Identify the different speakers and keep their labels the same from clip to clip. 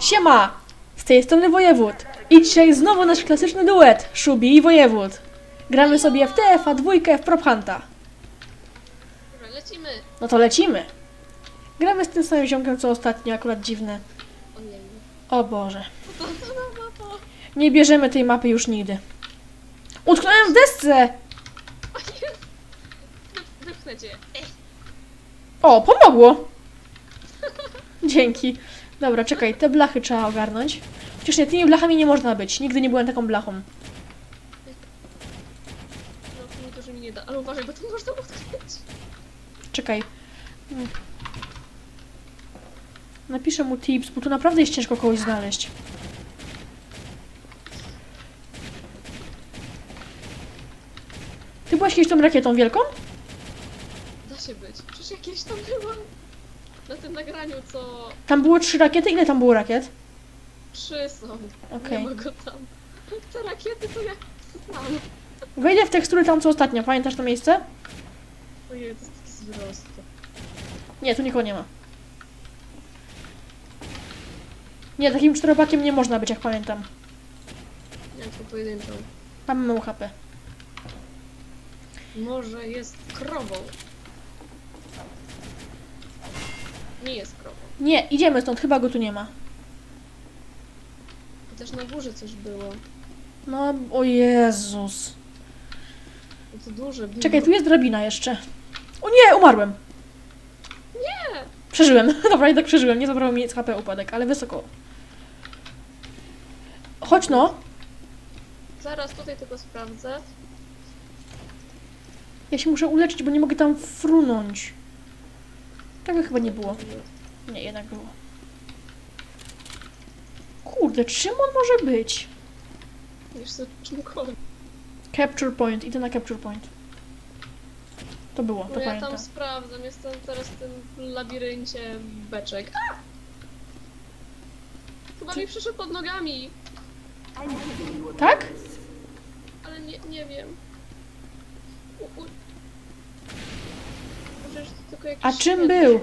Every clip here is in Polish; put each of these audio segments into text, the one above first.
Speaker 1: Siema! Z tej strony Wojewód. I dzisiaj znowu nasz klasyczny duet, Szubi i Wojewód. Gramy sobie w TFA dwójkę w Prop Hunta.
Speaker 2: Dobra, lecimy.
Speaker 1: No to lecimy. Gramy z tym samym ziomkiem co ostatnio, akurat dziwne.
Speaker 2: Ojej.
Speaker 1: O Boże. Nie bierzemy tej mapy już nigdy. Utknąłem w desce!
Speaker 2: O jest. Wypchnę cię. Ej,
Speaker 1: O, pomogło! Dzięki. Dobra, czekaj, te blachy trzeba ogarnąć. Chociaż nie, tymi blachami nie można być. Nigdy nie byłem taką blachą.
Speaker 2: no to to, że mi nie da. Ale uważaj, bo to można utknąć.
Speaker 1: Czekaj. Napiszę mu tips, bo tu naprawdę jest ciężko kogoś znaleźć. Ty byłaś kiedyś tą rakietą wielką?
Speaker 2: Da się być. Przecież jakieś tam byłam. Na tym nagraniu, co
Speaker 1: Tam było trzy rakiety? Ile tam było rakiet?
Speaker 2: trzy są.
Speaker 1: Okej.
Speaker 2: Nie ma go tam. Te rakiety to jak znam.
Speaker 1: Wejdę w tekstury tam co ostatnio. Pamiętasz to miejsce?
Speaker 2: Ojej, to jest taki zwrost.
Speaker 1: Nie, tu nikogo nie ma. Nie, takim czteropakiem nie można być, jak pamiętam.
Speaker 2: Nie, tylko pojedynczą.
Speaker 1: Mało HP.
Speaker 2: Może jest krową. Nie jest krową.
Speaker 1: Nie, idziemy stąd, chyba go tu nie ma.
Speaker 2: I też na górze coś było.
Speaker 1: No, o Jezus.
Speaker 2: To duże było.
Speaker 1: Czekaj, tu jest drabina jeszcze. O nie, umarłem.
Speaker 2: Nie!
Speaker 1: Przeżyłem. Dobra, jednak przeżyłem. Nie zabrało mi HP upadek, ale wysoko. Chodź no.
Speaker 2: Zaraz tutaj tylko sprawdzę.
Speaker 1: Ja się muszę uleczyć, bo nie mogę tam frunąć. Tego chyba nie było. Nie, jednak było. Kurde, czym on może być?
Speaker 2: Wiesz co, czymkolwiek.
Speaker 1: Capture point. Idę na capture point. To było, to
Speaker 2: No ja
Speaker 1: pamiętam.
Speaker 2: tam sprawdzam, jestem teraz w tym labiryncie beczek. A! Chyba mi przyszedł pod nogami,
Speaker 1: Tak?
Speaker 2: ale nie, nie wiem. U, u. Przecież to tylko jakiś
Speaker 1: A czym był?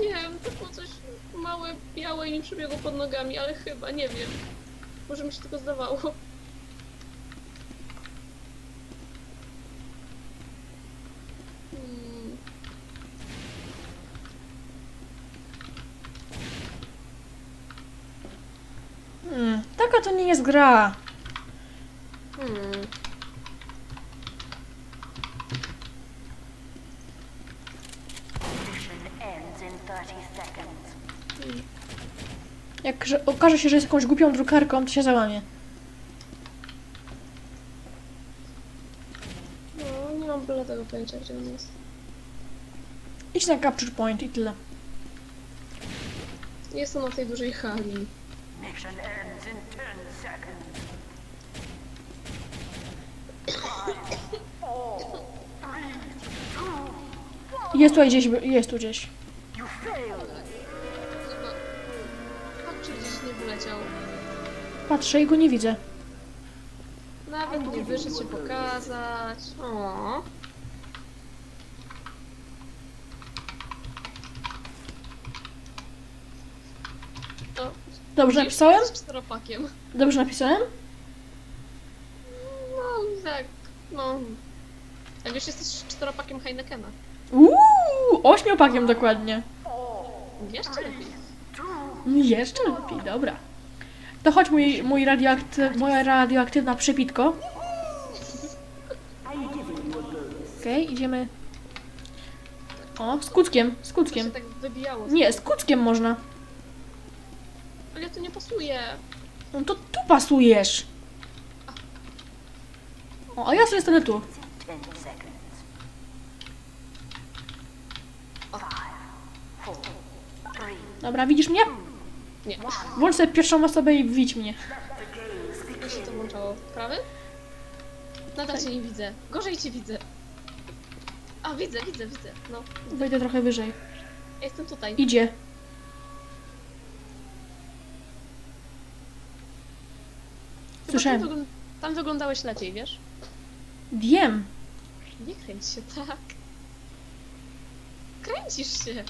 Speaker 2: Nie wiem, to było coś małe, białe i mi przebiegło pod nogami, ale chyba, nie wiem. Może mi się tylko zdawało. Hmm.
Speaker 1: Hmm, taka to nie jest gra.
Speaker 2: Hmm.
Speaker 3: Mission ends in 30 seconds.
Speaker 1: Jak że okaże się, że jest jakąś głupią drukarką, to się załamie.
Speaker 2: No, nie mam byle tego pojęcia, gdzie on jest.
Speaker 1: Idź na capture point i tyle.
Speaker 2: Jestem na tej dużej hali.
Speaker 3: Mission ends in 10 seconds.
Speaker 1: Jest tu gdzieś, jest tu gdzieś.
Speaker 3: You failed.
Speaker 2: Chyba... Patrz, czy gdzieś nie wyleciał.
Speaker 1: Patrzę i go nie widzę.
Speaker 2: Nawet nie wyszedł się pokazać. O. O,
Speaker 1: Dobrze
Speaker 2: widzisz?
Speaker 1: napisałem?
Speaker 2: Z czteropakiem.
Speaker 1: Dobrze napisałem?
Speaker 2: No, tak. No. A wiesz, jesteś czteropakiem Heinekena.
Speaker 1: Uuu, ośmiopakiem dokładnie.
Speaker 2: Wiesz, czy lepiej?
Speaker 1: Jeszcze lepiej, dobra. To chodź mój, mój radioakty, moja radioaktywna przepitko. Okej, idziemy. O, z kuckiem, z
Speaker 2: To się
Speaker 1: kuckiem.
Speaker 2: tak wybijało.
Speaker 1: Nie, z kuckiem można.
Speaker 2: Ale to nie pasuje.
Speaker 1: No to tu pasujesz. O, a ja sobie stanę tu.
Speaker 3: 10 seconds.
Speaker 1: Dobra, widzisz mnie?
Speaker 2: Nie.
Speaker 1: Włącz sobie pierwszą osobę i widź mnie.
Speaker 2: Jak się to włączało? Prawy? Nadal cię nie widzę. Gorzej cię widzę. A, widzę, widzę, widzę. No,
Speaker 1: Wejdę trochę wyżej.
Speaker 2: ja jestem tutaj.
Speaker 1: Idzie.
Speaker 2: Chyba
Speaker 1: słyszałem.
Speaker 2: Tam, wyglą- tam wyglądałeś lepiej, wiesz?
Speaker 1: Wiem.
Speaker 2: Nie kręć się tak. Kręcisz się.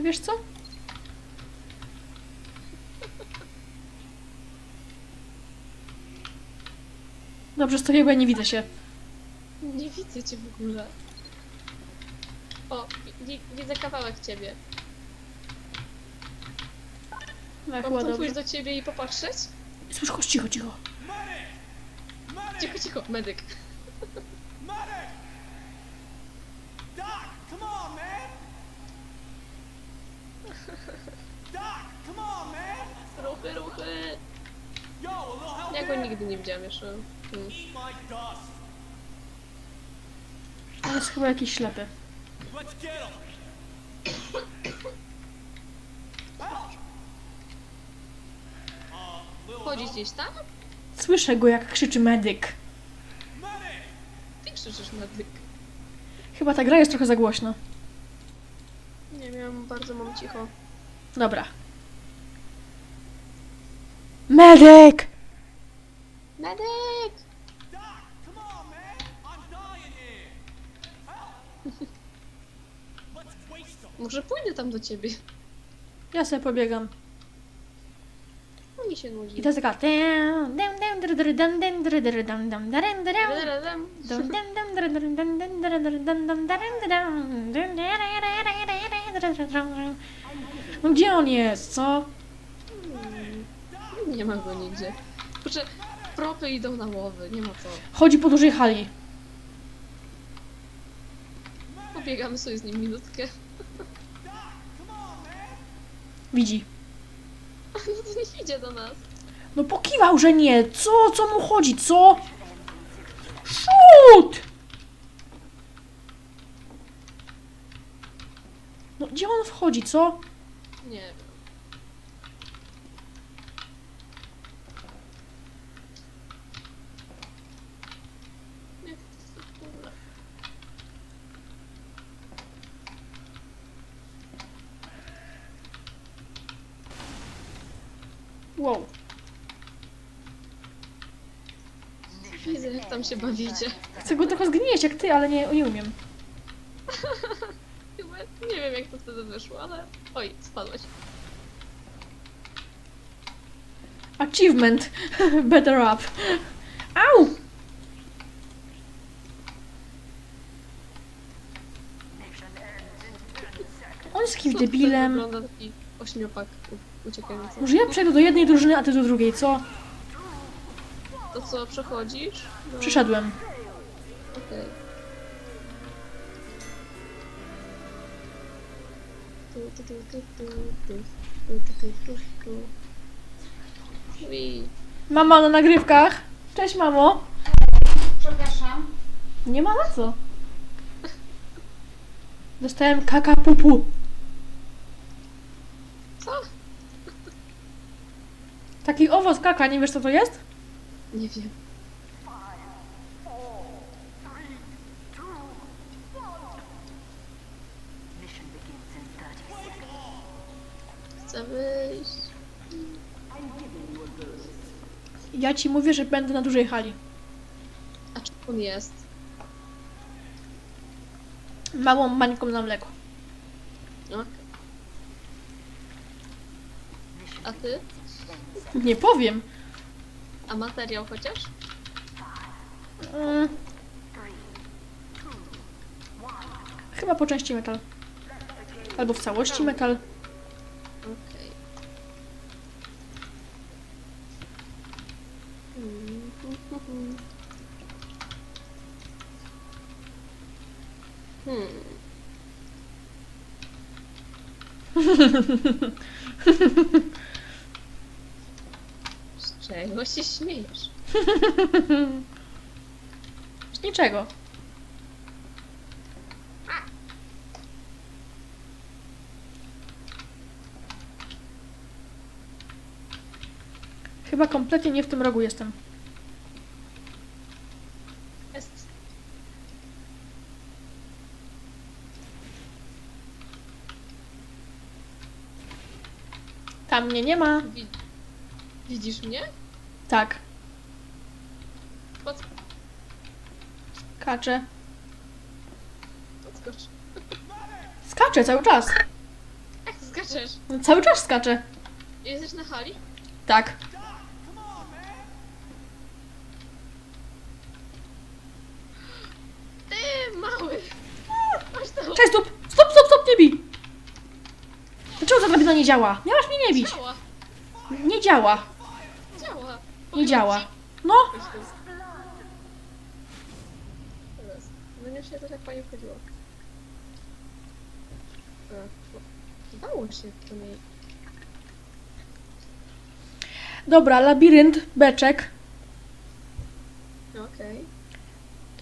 Speaker 1: To wiesz co? Dobrze, stoję, bo ja nie widzę się.
Speaker 2: Nie widzę cię w ogóle. O, wi- widzę kawałek ciebie.
Speaker 1: No,
Speaker 2: Mam
Speaker 1: chyba
Speaker 2: tu
Speaker 1: dobrze.
Speaker 2: pójść do ciebie i popatrzeć?
Speaker 1: Słysz, chodź, cicho, cicho.
Speaker 2: Cicho, cicho, medyk.
Speaker 4: Medic!
Speaker 2: Ruchy, ruchy.
Speaker 4: Help
Speaker 2: Ja go nigdy nie widziałam jeszcze. Hmm.
Speaker 1: On jest chyba jakiś ślepy.
Speaker 2: Chodzi gdzieś tam?
Speaker 1: Słyszę go, jak krzyczy medyk.
Speaker 2: Ty krzyczysz medyk.
Speaker 1: Chyba ta gra jest trochę za głośno.
Speaker 2: Nie wiem, bardzo mam cicho.
Speaker 1: Dobra.
Speaker 4: Waste him.
Speaker 2: Może pójdę tam do ciebie.
Speaker 1: Ja sobie pobiegam.
Speaker 2: No mi się nudzi.
Speaker 1: I to taka... No gdzie on jest, co?
Speaker 2: Nie ma go nigdzie. Kurczę, propy idą na łowy, nie ma co.
Speaker 1: Chodzi po dużej hali.
Speaker 2: Pobiegamy sobie z nim minutkę.
Speaker 1: Widzi.
Speaker 2: No to nie idzie do nas.
Speaker 1: No pokiwał, że nie. Co? Co mu chodzi, co? Szut! No gdzie on wchodzi, co?
Speaker 2: Nie
Speaker 1: Wow.
Speaker 2: Widzę, jak tam się bawicie.
Speaker 1: Chcę go trochę zgnieść jak ty, ale nie, nie umiem.
Speaker 2: Chyba nie wiem, jak to wtedy wyszło, ale... Oj, spadłeś.
Speaker 1: Achievement. Better up. Au!
Speaker 3: Mission ends in 10 seconds.
Speaker 1: On jest jakimś
Speaker 2: tutaj
Speaker 1: debilem.
Speaker 2: Wygląda taki ośmiopak u- uciekający.
Speaker 1: Może ja przejdę do jednej drużyny, a ty do drugiej, co?
Speaker 2: To co, przechodzisz? No,
Speaker 1: Przyszedłem.
Speaker 2: Okej. Tu, tu, tu, tu, tu, tu, tu, tu, tu, tu, tu. Ui.
Speaker 1: Mama na nagrywkach. Cześć, mamo.
Speaker 5: Przepraszam.
Speaker 1: Nie ma na co. Dostałem kaka pupu.
Speaker 2: Co?
Speaker 1: Taki owoc kaka, nie wiesz co to jest?
Speaker 2: Nie wiem.
Speaker 3: Mission begins in 30 seconds.
Speaker 2: Chcę wyjść.
Speaker 1: Ja ci mówię, że będę na dużej hali.
Speaker 2: A czy on jest?
Speaker 1: Małą mańką na mleko.
Speaker 2: Okej. A ty?
Speaker 1: Nie powiem.
Speaker 2: A materiał chociaż?
Speaker 1: Mm. Chyba po części metal. Albo w całości metal.
Speaker 2: Okej. Mm. Hmm. Czego się śmiejesz?
Speaker 1: Z niczego. Chyba kompletnie nie w tym rogu jestem.
Speaker 2: Jest.
Speaker 1: Tam mnie nie ma.
Speaker 2: Wi- Widzisz mnie?
Speaker 1: Tak,
Speaker 2: Pod...
Speaker 1: kaczę.
Speaker 2: Podskocz.
Speaker 1: Skaczę cały czas.
Speaker 2: Jak skaczesz?
Speaker 1: No, cały czas skaczę.
Speaker 2: Jesteś na hali?
Speaker 1: Tak.
Speaker 2: Ty, mały! Masz to
Speaker 1: Cześć, stop! Stop, stop, stop, nie bij! Dlaczego ta drabina nie działa? Miałaś mnie nie bić. Nie działa. Nie działa. No.
Speaker 2: No nie się to tak fajnie wchodziło. A, no. Dało się to nie.
Speaker 1: dobra, labirynt, beczek.
Speaker 2: Okej.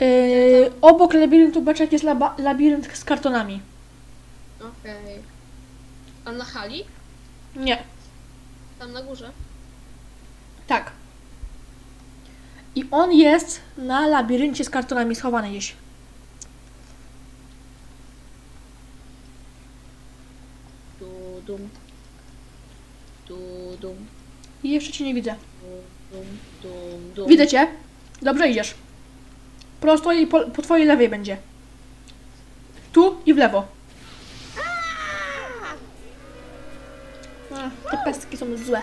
Speaker 1: Yy, obok labiryntu beczek jest laba, labirynt z kartonami.
Speaker 2: Okej. A na hali?
Speaker 1: Nie,
Speaker 2: Tam na górze?
Speaker 1: tak. I on jest na labiryncie z kartonami schowany gdzieś. I jeszcze cię nie widzę. Widzę cię. Dobrze idziesz. Prosto i po, po twojej lewej będzie. Tu i w lewo. A, te pestki są złe.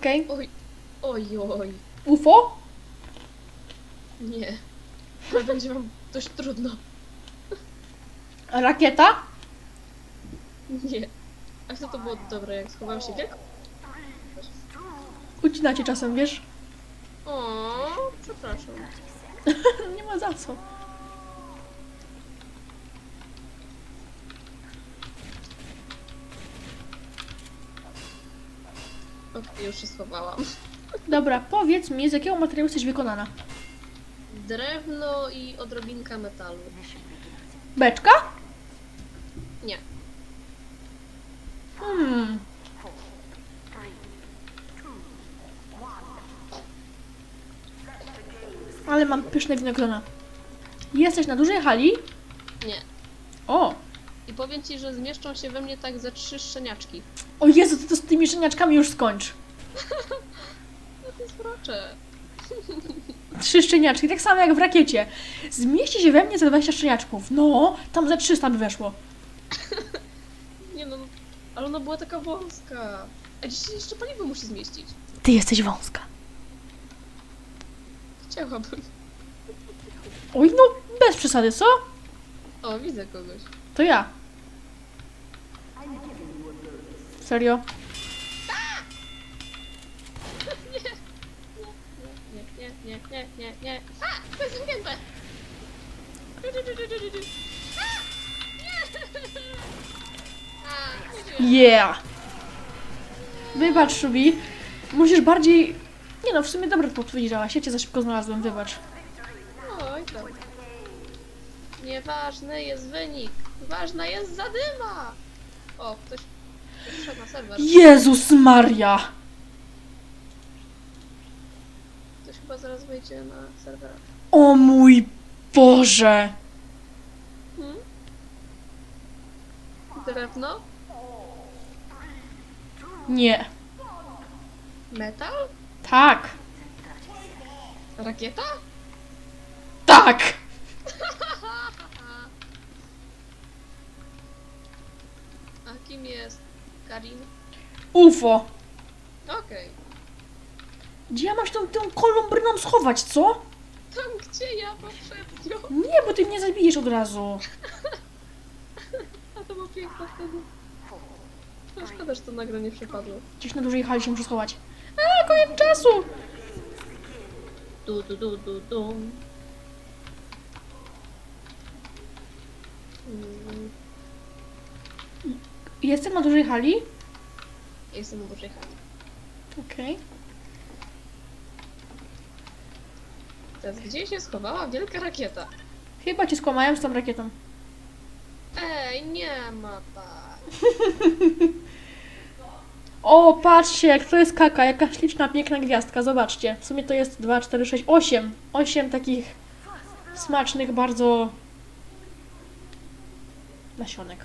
Speaker 1: Okej.
Speaker 2: Oj, oj, oj.
Speaker 1: UFO?
Speaker 2: Nie. Ale będzie wam dość trudno.
Speaker 1: Rakieta?
Speaker 2: Nie. A co to było dobre, jak schowałem się jak?
Speaker 1: Ucina cię czasem, wiesz?
Speaker 2: O, przepraszam.
Speaker 1: nie ma za co.
Speaker 2: Okej, już się schowałam.
Speaker 1: Dobra, powiedz mi, z jakiego materiału jesteś wykonana?
Speaker 2: Drewno i odrobinka metalu.
Speaker 1: Beczka?
Speaker 2: Nie.
Speaker 1: Hmm. Ale mam pyszne winogrona. Jesteś na dużej hali?
Speaker 2: Nie.
Speaker 1: O!
Speaker 2: I powiem ci, że zmieszczą się we mnie tak ze trzy szczeniaczki.
Speaker 1: O Jezu, ty to z tymi szczeniaczkami już skończ.
Speaker 2: No to jest wrocze.
Speaker 1: Trzy szczeniaczki, tak samo jak w rakiecie. Zmieści się we mnie ze 20 szczeniaczków. No, tam ze 300 by weszło.
Speaker 2: Nie no, ale ona była taka wąska. A dzisiaj jeszcze paliwo musi zmieścić.
Speaker 1: Ty jesteś wąska.
Speaker 2: Chciałabym.
Speaker 1: Oj, no, bez przesady, co?
Speaker 2: O, widzę kogoś.
Speaker 1: To ja. Serio?
Speaker 2: Nie, nie, nie, nie, nie, nie. A! To jest zamknięte! Nie!
Speaker 1: Yeah! Wybacz, Szubi. Musisz bardziej... Nie no, w sumie dobrze powiedziałaś. Ja cię za szybko znalazłem, wybacz.
Speaker 2: Oj tam. Nieważny jest wynik. Ważna jest zadyma. O, ktoś wszedł na serwer.
Speaker 1: Jezus Maria!
Speaker 2: Ktoś chyba zaraz wejdzie na serwer.
Speaker 1: O mój Boże!
Speaker 2: Hmm? Drewno?
Speaker 1: Nie.
Speaker 2: Metal?
Speaker 1: Tak.
Speaker 2: Rakieta?
Speaker 1: Tak!
Speaker 2: A kim jest Karin?
Speaker 1: UFO.
Speaker 2: Okej.
Speaker 1: Gdzie ja mam się tą, tą kolumbryną schować, co?
Speaker 2: Tam gdzie ja poprzednio.
Speaker 1: Nie, bo ty mnie zabijesz od razu.
Speaker 2: A to było piękne wtedy. No szkoda, że to nagranie przepadło.
Speaker 1: Gdzieś na dużej hali się muszę schować. A, koniec czasu!
Speaker 2: Du, du, du, du, du. Mm,
Speaker 1: Jestem na dużej hali.
Speaker 2: Jestem na dużej hali.
Speaker 1: Okej.
Speaker 2: Teraz gdzie się schowała wielka rakieta?
Speaker 1: Chyba cię skłamałem z tą rakietą.
Speaker 2: Ej, nie ma tak.
Speaker 1: O, patrzcie, jak to jest kaka, jaka śliczna, piękna gwiazdka, zobaczcie. W sumie to jest 2, 4, 6, 8. 8 takich smacznych, bardzo nasionek.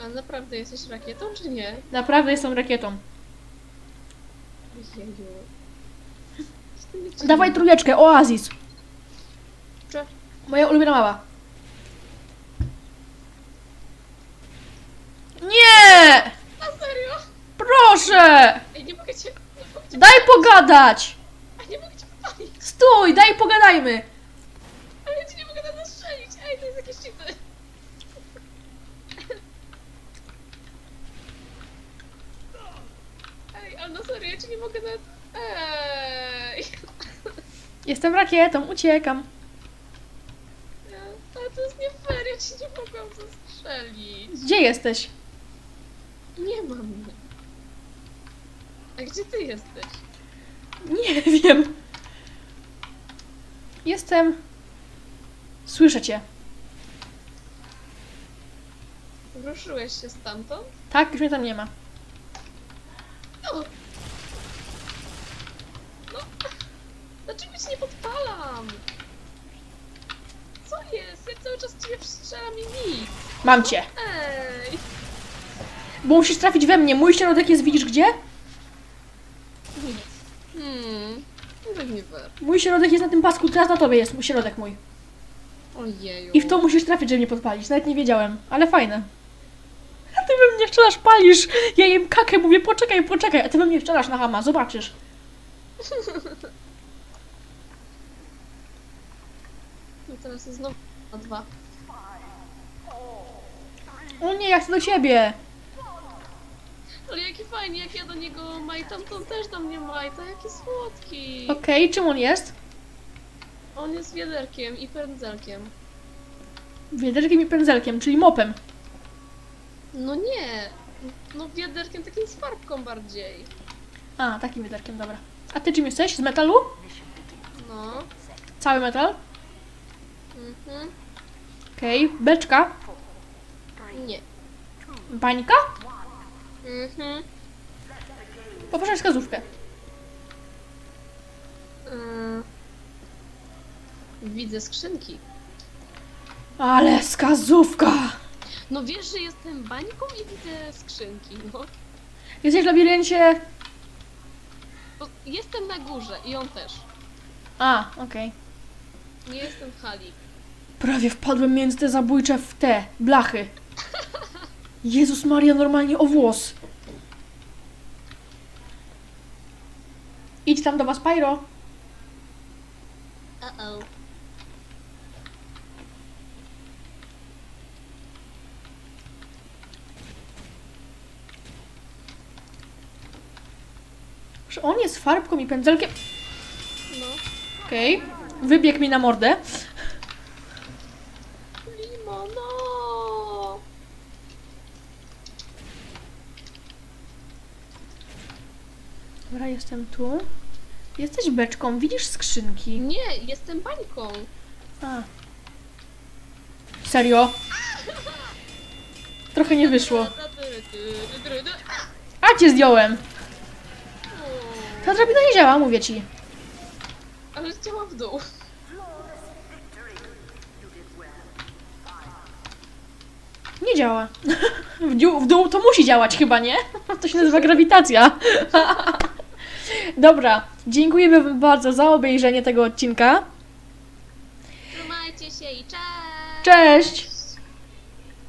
Speaker 2: A naprawdę jesteś rakietą, czy nie?
Speaker 1: Naprawdę jestem rakietą.
Speaker 2: Jeju.
Speaker 1: Dawaj trójeczkę, Oazis.
Speaker 2: Cze-
Speaker 1: Moja ulubiona mała. Nie!
Speaker 2: Na serio?
Speaker 1: Proszę!
Speaker 2: Ej, nie mogę cię... Nie mogę cię
Speaker 1: Daj pogadać!
Speaker 2: A nie mogę cię popalić!
Speaker 1: Stój, daj pogadajmy!
Speaker 2: Ale ja ci nie mogę na nas strzelić! Ej, to jest jakieś cheaty! Ej, ale na serio, ja ci nie mogę nawet... Ej!
Speaker 1: Jestem rakietą, uciekam.
Speaker 2: Ja- Ale to jest nie fair, ja ci nie mogłam zastrzelić.
Speaker 1: Gdzie jesteś?
Speaker 2: Nie mam mnie. A gdzie ty jesteś?
Speaker 1: Nie wiem. Jestem. Słyszę cię.
Speaker 2: Ruszyłeś się stamtąd?
Speaker 1: Tak, już mnie tam nie ma.
Speaker 2: No! No! Dlaczego cię nie podpalam? Co jest? Ja cały czas ciebie strzelam i nic.
Speaker 1: Mam cię.
Speaker 2: Ej!
Speaker 1: Bo musisz trafić we mnie. Mój środek jest, widzisz gdzie?
Speaker 2: Hmm. No tak nie fair.
Speaker 1: Mój środek jest na tym pasku, teraz na tobie jest mój środek mój.
Speaker 2: Ojeju.
Speaker 1: I w to musisz trafić, żeby mnie podpalić. Nawet nie wiedziałem, ale fajne. A ty we mnie wczelasz, palisz. Ja jem kakę, mówię poczekaj, poczekaj, a ty we mnie wczelasz na hama, zobaczysz.
Speaker 2: No teraz jest znowu na dwa.
Speaker 1: O nie, ja chcę do ciebie.
Speaker 2: Ale jaki fajnie, jak ja do niego majtam, to on też do mnie majta. Jaki słodki.
Speaker 1: Okej, czym on jest?
Speaker 2: On jest wiaderkiem i pędzelkiem.
Speaker 1: Wiaderkiem i pędzelkiem, czyli mopem.
Speaker 2: No nie. No wiaderkiem takim z farbką bardziej.
Speaker 1: A, takim wiaderkiem, dobra. A ty czym jesteś? Z metalu?
Speaker 2: No.
Speaker 1: Cały metal?
Speaker 2: Mhm.
Speaker 1: Okej, beczka,
Speaker 2: Nie.
Speaker 1: bańka.
Speaker 2: Mhm.
Speaker 1: Poproszę wskazówkę.
Speaker 2: Yy. Widzę skrzynki.
Speaker 1: Ale wskazówka!
Speaker 2: No wiesz, że jestem bańką i widzę skrzynki, no.
Speaker 1: Jesteś w labiryncie...
Speaker 2: Bo jestem na górze i on też.
Speaker 1: A, okej.
Speaker 2: Nie jestem w hali.
Speaker 1: Prawie wpadłem między te zabójcze w te blachy. Jezus Maria, normalnie o włos. Idź tam do was, Pyro.
Speaker 2: Uh-oh.
Speaker 1: Że on jest farbką i pędzelkiem.
Speaker 2: No.
Speaker 1: Okej. Wybiegł mi na mordę.
Speaker 2: Limo, no!
Speaker 1: Dobra, jestem tu. Jesteś beczką, widzisz skrzynki.
Speaker 2: Nie, jestem bańką.
Speaker 1: A. Serio? Trochę nie wyszło. A cię zdjąłem! Ta drabina nie działa, mówię ci.
Speaker 2: Ale chciałam w dół.
Speaker 1: Nie działa. W dół, w dół to musi działać chyba, nie? To się nazywa grawitacja. Dobra, dziękujemy wam bardzo za obejrzenie tego odcinka.
Speaker 2: Trzymajcie się i cześć!
Speaker 1: Cześć!